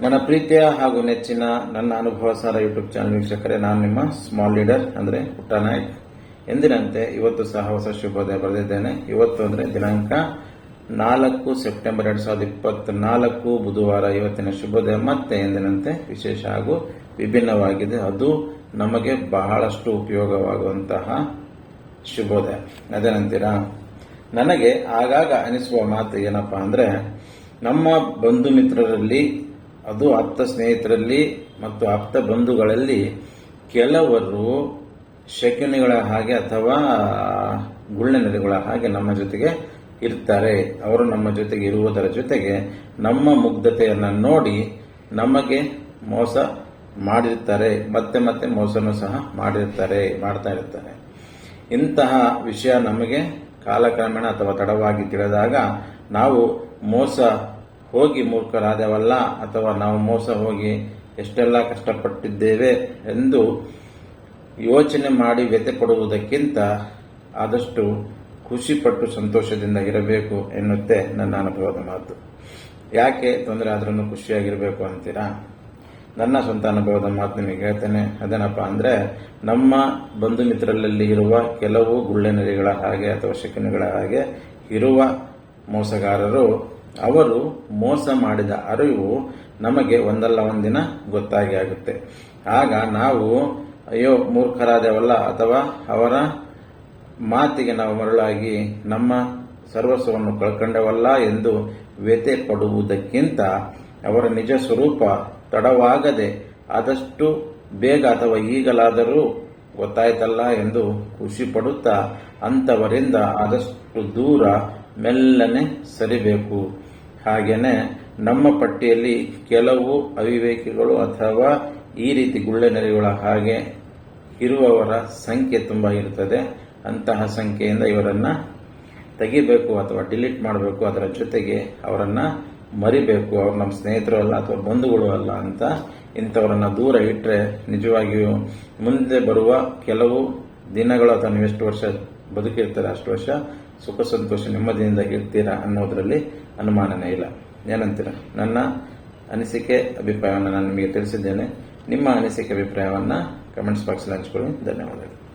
ನನ್ನ ಪ್ರೀತಿಯ ಹಾಗೂ ನೆಚ್ಚಿನ ನನ್ನ ಅನುಭವ ಸಾರ ಯೂಟ್ಯೂಬ್ ಚಾನಲ್ ವೀಕ್ಷಕರೇ, ನಾನು ನಿಮ್ಮ ಸ್ಮಾಲ್ ಲೀಡರ್ ಅಂದ್ರೆ ಪುಟ್ಟ ನಾಯಕ್. ಎಂದಿನಂತೆ ಇವತ್ತು ಸಹ ಹೊಸ ಶುಭೋದಯ ಬರೆದಿದ್ದೇನೆ. ಇವತ್ತು ಅಂದ್ರೆ ದಿನಾಂಕ ನಾಲ್ಕು ಸೆಪ್ಟೆಂಬರ್ ಎರಡ್ ಸಾವಿರದ ಇಪ್ಪತ್ನಾಲ್ಕು, ಬುಧವಾರ ಇವತ್ತಿನ ಶುಭೋದಯ, ಮತ್ತೆ ಎಂದಿನಂತೆ ವಿಶೇಷ ಹಾಗೂ ವಿಭಿನ್ನವಾಗಿದೆ. ಅದು ನಮಗೆ ಬಹಳಷ್ಟು ಉಪಯೋಗವಾಗುವಂತಹ ಶುಭೋದಯ. ಅದೇನಂತೀರಾ? ನನಗೆ ಆಗಾಗ ಅನಿಸುವ ಮಾತು ಏನಪ್ಪಾ ಅಂದ್ರೆ, ನಮ್ಮ ಬಂಧು ಮಿತ್ರರಲ್ಲಿ ಅದು ಆಪ್ತ ಸ್ನೇಹಿತರಲ್ಲಿ ಮತ್ತು ಆಪ್ತ ಬಂಧುಗಳಲ್ಲಿ ಕೆಲವರು ಶಕುನಿಗಳ ಹಾಗೆ ಅಥವಾ ಗುಳ್ಳೆನರಿಗಳ ಹಾಗೆ ನಮ್ಮ ಜೊತೆಗೆ ಇರ್ತಾರೆ. ಅವರು ನಮ್ಮ ಜೊತೆಗೆ ಇರುವುದರ ಜೊತೆಗೆ ನಮ್ಮ ಮುಗ್ಧತೆಯನ್ನು ನೋಡಿ ನಮಗೆ ಮೋಸ ಮಾಡಿರ್ತಾರೆ. ಮತ್ತೆ ಮತ್ತೆ ಮೋಸನೂ ಸಹ ಮಾಡಿರ್ತಾರೆ, ಮಾಡ್ತಾ ಇರ್ತಾರೆ. ಇಂತಹ ವಿಷಯ ನಮಗೆ ಕಾಲಕ್ರಮೇಣ ಅಥವಾ ತಡವಾಗಿ ತಿಳಿದಾಗ ನಾವು ಮೋಸ ಹೋಗಿ ಮೂರ್ಖರಾದವಲ್ಲ ಅಥವಾ ನಾವು ಮೋಸ ಹೋಗಿ ಎಷ್ಟೆಲ್ಲ ಕಷ್ಟಪಟ್ಟಿದ್ದೇವೆ ಎಂದು ಯೋಚನೆ ಮಾಡಿ ವ್ಯಥೆ ಪಡುವುದಕ್ಕಿಂತ ಆದಷ್ಟು ಖುಷಿಪಟ್ಟು ಸಂತೋಷದಿಂದ ಇರಬೇಕು ಎನ್ನುತ್ತೆ ನನ್ನ ಅನುಭವದ ಮಾತು. ಯಾಕೆ ತೊಂದರೆ ಆದ್ರೂ ಖುಷಿಯಾಗಿರಬೇಕು ಅಂತೀರಾ? ನನ್ನ ಸ್ವಂತ ಅನುಭವದ ಮಾತು ನಿಮಗೆ ಹೇಳ್ತೇನೆ. ಅದೇನಪ್ಪ ಅಂದ್ರೆ, ನಮ್ಮ ಬಂಧು ಮಿತ್ರರಲ್ಲಿ ಇರುವ ಕೆಲವು ಗುಳ್ಳೆನರಿಗಳ ಹಾಗೆ ಅಥವಾ ಶಕುನಿಗಳ ಹಾಗೆ ಇರುವ ಮೋಸಗಾರರು ಅವರು ಮೋಸ ಮಾಡಿದ ಅರಿವು ನಮಗೆ ಒಂದಲ್ಲ ಒಂದಿನ ಗೊತ್ತಾಗಿ ಆಗುತ್ತೆ. ಆಗ ನಾವು, ಅಯ್ಯೋ, ಮೂರ್ಖರಾದೆವಲ್ಲ ಅಥವಾ ಅವರ ಮಾತಿಗೆ ನಾವು ಮರಳಾಗಿ ನಮ್ಮ ಸರ್ವಸ್ವವನ್ನು ಕಳ್ಕೊಂಡವಲ್ಲ ಎಂದು ವ್ಯತೆ ಪಡುವುದಕ್ಕಿಂತ ಅವರ ನಿಜ ಸ್ವರೂಪ ತಡವಾಗದೆ ಆದಷ್ಟು ಬೇಗ ಅಥವಾ ಈಗಲಾದರೂ ಗೊತ್ತಾಯ್ತಲ್ಲ ಎಂದು ಖುಷಿ ಪಡುತ್ತಾ ಅಂಥವರಿಂದ ಆದಷ್ಟು ದೂರ ಮೆಲ್ಲನೆ ಸರಿಬೇಕು. ಹಾಗೇನೆ ನಮ್ಮ ಪಟ್ಟಿಯಲ್ಲಿ ಕೆಲವು ಅವಿವೇಕಿಗಳು ಅಥವಾ ಈ ರೀತಿ ಗುಳ್ಳೆನರಿಗಳ ಹಾಗೆ ಇರುವವರ ಸಂಖ್ಯೆ ತುಂಬ ಇರುತ್ತದೆ ಅಂತಹ ಸಂಖ್ಯೆಯಿಂದ ಇವರನ್ನ ತೆಗಿಬೇಕು ಅಥವಾ ಡಿಲೀಟ್ ಮಾಡಬೇಕು. ಅದರ ಜೊತೆಗೆ ಅವರನ್ನು ಮರಿಬೇಕು. ಅವ್ರು ನಮ್ಮ ಸ್ನೇಹಿತರು ಅಲ್ಲ ಅಥವಾ ಬಂಧುಗಳು ಅಲ್ಲ ಅಂತ ಇಂಥವರನ್ನ ದೂರ ಇಟ್ಟರೆ ನಿಜವಾಗಿಯೂ ಮುಂದೆ ಬರುವ ಕೆಲವು ದಿನಗಳು ಅಥವಾ ನೀವು ಎಷ್ಟು ವರ್ಷ ಬದುಕಿರ್ತಾರೆ ಅಷ್ಟು ವರ್ಷ ಸುಖ ಸಂತೋಷ ನೆಮ್ಮದಿಯಿಂದ ಇರ್ತೀರಾ ಅನ್ನೋದರಲ್ಲಿ ಅನುಮಾನನೇ ಇಲ್ಲ. ಏನಂತೀರ? ನನ್ನ ಅನಿಸಿಕೆ ಅಭಿಪ್ರಾಯವನ್ನು ನಾನು ನಿಮಗೆ ತಿಳಿಸಿದ್ದೇನೆ. ನಿಮ್ಮ ಅನಿಸಿಕೆ ಅಭಿಪ್ರಾಯವನ್ನು ಕಮೆಂಟ್ಸ್ ಬಾಕ್ಸಲ್ಲಿ ಹಂಚ್ಕೊಳ್ಳಿ. ಧನ್ಯವಾದಗಳು.